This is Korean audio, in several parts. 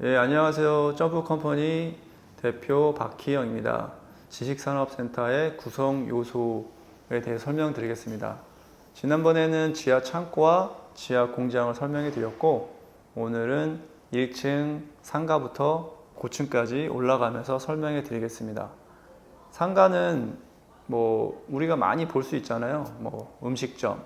예, 안녕하세요. 점프 컴퍼니 대표 박희영입니다. 지식산업센터의 구성 요소에 대해 설명드리겠습니다. 지난번에는 지하 창고와 지하 공장을 설명해 드렸고, 오늘은 1층 상가부터 고층까지 올라가면서 설명해 드리겠습니다. 상가는 뭐 우리가 많이 볼 수 있잖아요. 뭐 음식점,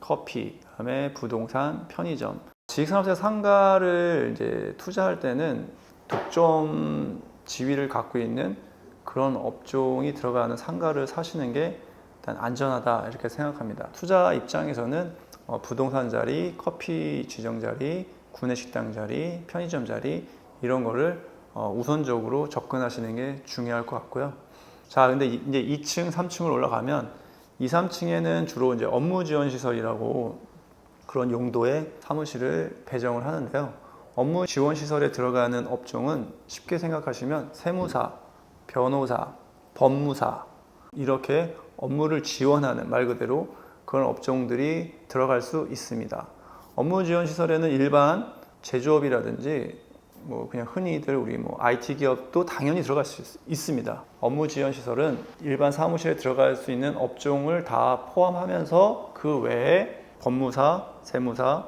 커피, 그다음에 부동산, 편의점. 지식산업체 상가를 이제 투자할 때는 독점 지위를 갖고 있는 그런 업종이 들어가는 상가를 사시는 게 일단 안전하다 이렇게 생각합니다. 투자 입장에서는 어, 부동산 자리, 커피 지정 자리, 구내식당 자리, 편의점 자리 이런 거를 어, 우선적으로 접근하시는 게 중요할 것 같고요. 자, 근데 이- 이제 2층, 3층을 올라가면 2, 3층에는 주로 이제 업무 지원 시설이라고 그런 용도의 사무실을 배정을 하는데요. 업무 지원 시설에 들어가는 업종은 쉽게 생각하시면 세무사, 변호사, 법무사 이렇게 업무를 지원하는 말 그대로 그런 업종들이 들어갈 수 있습니다. 업무 지원 시설에는 일반 제조업이라든지 뭐 그냥 흔히들 우리 뭐 IT 기업도 당연히 들어갈 수 있- 있습니다. 업무 지원 시설은 일반 사무실에 들어갈 수 있는 업종을 다 포함하면서 그 외에 법무사, 세무사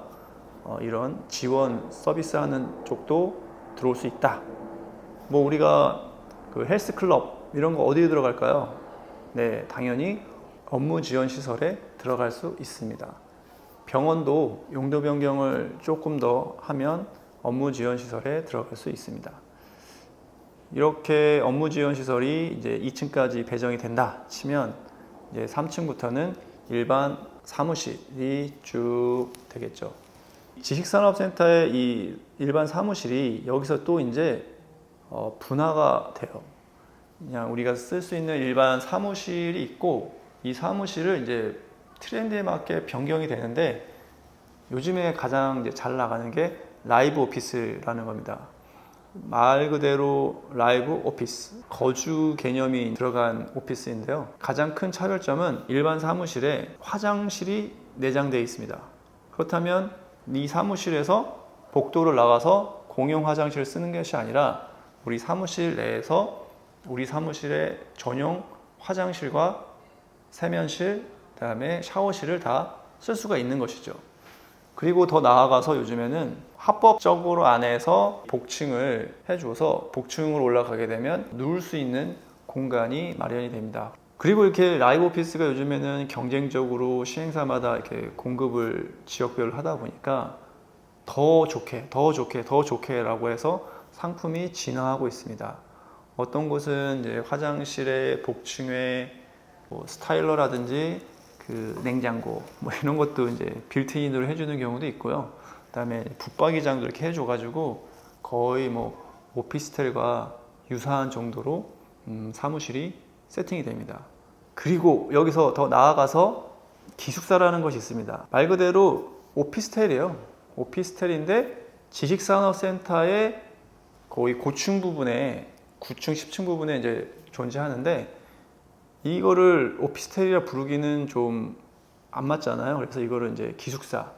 어, 이런 지원 서비스하는 쪽도 들어올 수 있다. 뭐 우리가 그 헬스 클럽 이런 거 어디에 들어갈까요? 네, 당연히 업무 지원 시설에 들어갈 수 있습니다. 병원도 용도 변경을 조금 더 하면 업무 지원 시설에 들어갈 수 있습니다. 이렇게 업무 지원 시설이 이제 2층까지 배정이 된다 치면 이제 3층부터는 일반 사무실이 쭉 되겠죠. 지식산업센터의 이 일반 사무실이 여기서 또 이제 어, 분화가 돼요. 그냥 우리가 쓸 수 있는 일반 사무실이 있고 이 사무실을 이제 트렌드에 맞게 변경이 되는데 요즘에 가장 잘 나가는 게 라이브 오피스라는 겁니다. 말 그대로 라이브 오피스, 거주 개념이 들어간 오피스인데요. 가장 큰 차별점은 일반 사무실에 화장실이 내장되어 있습니다. 그렇다면 이 사무실에서 복도를 나가서 공용 화장실을 쓰는 것이 아니라 우리 사무실 내에서 우리 사무실의 전용 화장실과 세면실, 그다음에 샤워실을 다 쓸 수가 있는 것이죠. 그리고 더 나아가서 요즘에는 합법적으로 안에서 복층을 해줘서 복층으로 올라가게 되면 누울 수 있는 공간이 마련이 됩니다. 그리고 이렇게 라이브 오피스가 요즘에는 경쟁적으로 시행사마다 이렇게 공급을 지역별로 하다 보니까 더 좋게, 더 좋게, 더 좋게라고 해서 상품이 진화하고 있습니다. 어떤 곳은 이제 화장실의 복층에 뭐 스타일러라든지 그 냉장고 뭐 이런 것도 이제 빌트인으로 해주는 경우도 있고요. 그다음에 붙박이장도 이렇게 해줘가지고 거의 뭐 오피스텔과 유사한 정도로 음, 사무실이 세팅이 됩니다. 그리고 여기서 더 나아가서 기숙사라는 것이 있습니다. 말 그대로 오피스텔이에요. 오피스텔인데 지식산업센터의 거의 고층 부분에 9층, 10층 부분에 이제 존재하는데 이거를 오피스텔이라 부르기는 좀 안 맞잖아요. 그래서 이거를 이제 기숙사,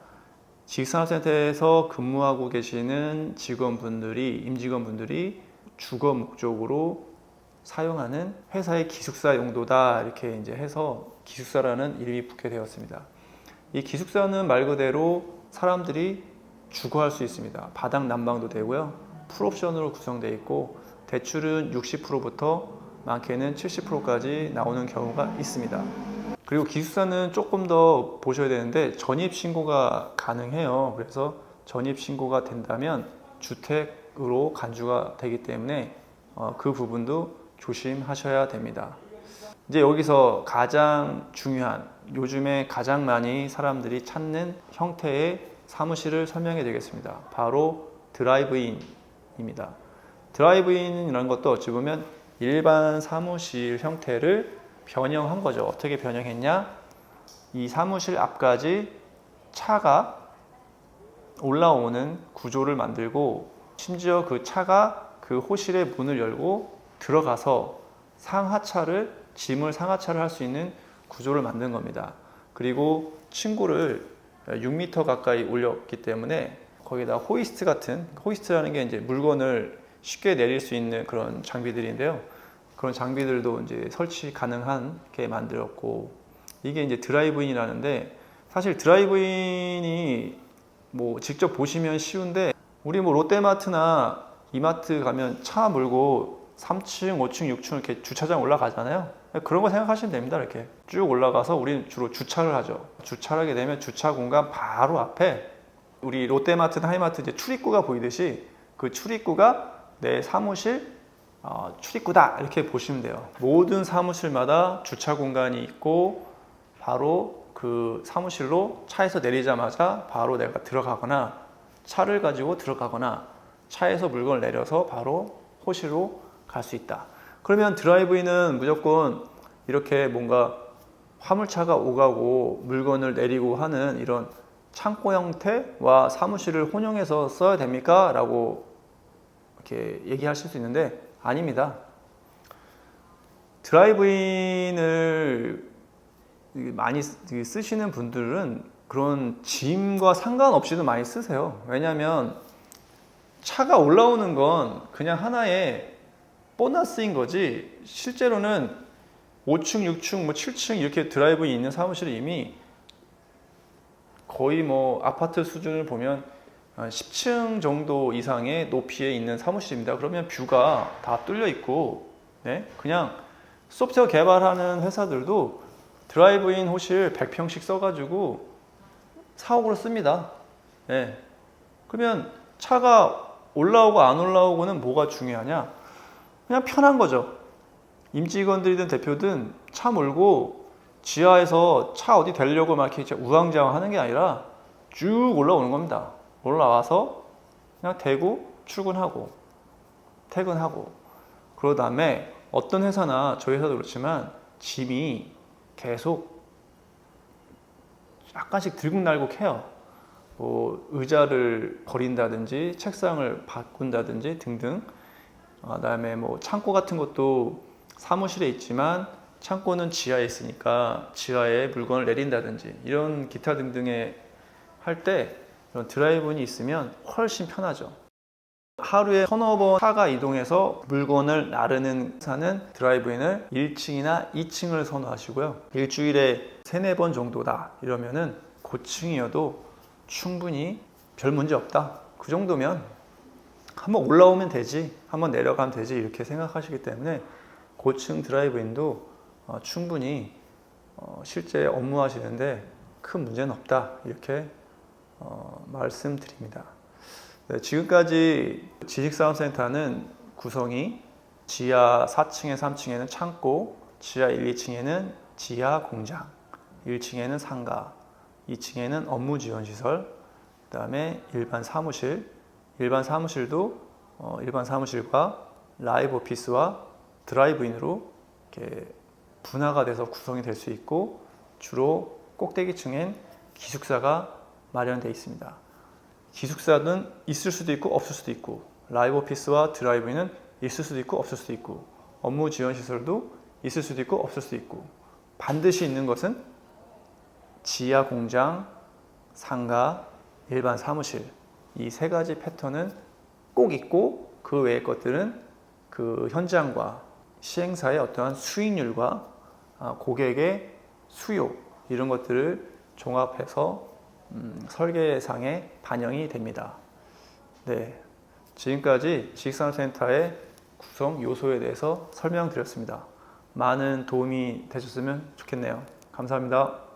지식산업센터에서 근무하고 계시는 직원분들이, 임직원분들이 주거 목적으로 사용하는 회사의 기숙사 용도다 이렇게 이제 해서 기숙사라는 이름이 붙게 되었습니다. 이 기숙사는 말 그대로 사람들이 주거할 수 있습니다. 바닥 난방도 되고요. 풀옵션으로 구성되어 있고 대출은 60%부터 많게는 70%까지 나오는 경우가 있습니다. 그리고 기숙사는 조금 더 보셔야 되는데 전입 신고가 가능해요. 그래서 전입 신고가 된다면 주택으로 간주가 되기 때문에 어, 그 부분도 조심하셔야 됩니다. 이제 여기서 가장 중요한 요즘에 가장 많이 사람들이 찾는 형태의 사무실을 설명해 드리겠습니다. 바로 드라이브인입니다. 드라이브인이라는 것도 어찌 보면 일반 사무실 형태를 변형한 거죠. 어떻게 변형했냐? 이 사무실 앞까지 차가 올라오는 구조를 만들고 심지어 그 차가 그 호실의 문을 열고 들어가서 상하차를 짐을 상하차를 할 수 있는 구조를 만든 겁니다. 그리고 층고를 6m 가까이 올렸기 때문에 거기다 호이스트 같은 호이스트라는 게 이제 물건을 쉽게 내릴 수 있는 그런 장비들인데요. 그런 장비들도 이제 설치 가능하게 만들었고 이게 이제 드라이브인이라는데 사실 드라이브인이 뭐 직접 보시면 쉬운데 우리 뭐 롯데마트나 이마트 가면 차 몰고 3층, 5층, 6층 이렇게 주차장 올라가잖아요. 그런 거 생각하시면 됩니다. 이렇게 쭉 올라가서 우리는 주로 주차를 하죠. 주차를 하게 되면 주차 공간 바로 앞에 우리 롯데마트나 하이마트 이제 출입구가 보이듯이 그 출입구가 내 사무실 어, 출입구다 이렇게 보시면 돼요. 모든 사무실마다 주차 공간이 있고 바로 그 사무실로 차에서 내리자마자 바로 내가 들어가거나 차를 가지고 들어가거나 차에서 물건을 내려서 바로 호실로 갈 수 있다. 그러면 드라이브인은 무조건 이렇게 뭔가 화물차가 오가고 물건을 내리고 하는 이런 창고 형태와 사무실을 혼용해서 써야 됩니까? 라고 이렇게 얘기하실 수 있는데 아닙니다. 드라이브인을 많이 쓰- 쓰시는 분들은 그런 짐과 상관없이도 많이 쓰세요. 왜냐하면 차가 올라오는 건 그냥 하나의 보너스인 거지 실제로는 5층, 6층, 뭐 7층 이렇게 드라이브인 있는 사무실이 이미 거의 뭐 아파트 수준을 보면 한 10층 정도 이상의 높이에 있는 사무실입니다. 그러면 뷰가 다 뚫려 있고, 네? 그냥 소프트웨어 개발하는 회사들도 드라이브인 호실 100평씩 써가지고 사옥으로 씁니다. 네. 그러면 차가 올라오고 안 올라오고는 뭐가 중요하냐? 그냥 편한 거죠. 임직원들이든 대표든 차 몰고 지하에서 차 어디 되려고 막 이렇게 우왕좌왕 하는 게 아니라 쭉 올라오는 겁니다. 올라와서 그냥 대고 출근하고 퇴근하고 그러 다음에 어떤 회사나 저희 회사도 그렇지만 짐이 계속 약간씩 들국날국 해요. 뭐 의자를 버린다든지 책상을 바꾼다든지 등등. 어, 그다음에 뭐 창고 같은 것도 사무실에 있지만 창고는 지하에 있으니까 지하에 물건을 내린다든지 이런 기타 등등의 할때 이런 드라이브인이 있으면 훨씬 편하죠. 하루에 서너 번 차가 이동해서 물건을 나르는 사는 드라이브인을 1층이나 2층을 선호하시고요. 일주일에 세네 번 정도다 이러면은 고층이어도 충분히 별 문제 없다. 그 정도면 한번 올라오면 되지, 한번 내려가면 되지 이렇게 생각하시기 때문에 고층 드라이브인도 어, 충분히 어, 실제 업무하시는데 큰 문제는 없다 이렇게 어, 말씀드립니다. 네, 지금까지 지식사업센터는 구성이 지하 4층에 3층에는 창고, 지하 1, 2층에는 지하 공장, 1층에는 상가, 2층에는 업무 지원 시설, 그다음에 일반 사무실, 일반 사무실도 어, 일반 사무실과 라이브 오피스와 드라이브인으로 이렇게 분화가 돼서 구성이 될 수 있고 주로 꼭대기층엔 기숙사가 마련되어 있습니다. 기숙사는 있을 수도 있고 없을 수도 있고 라이브 오피스와 드라이브인은 있을 수도 있고 없을 수도 있고 업무 지원 시설도 있을 수도 있고 없을 수도 있고 반드시 있는 것은 지하 공장, 상가, 일반 사무실 이 세 가지 패턴은 꼭 있고 그 외의 것들은 그 현장과 시행사의 어떠한 수익률과 아, 고객의 수요 이런 것들을 종합해서 음, 설계상에 반영이 됩니다. 네, 지금까지 지식산업센터의 구성 요소에 대해서 설명드렸습니다. 많은 도움이 되셨으면 좋겠네요. 감사합니다.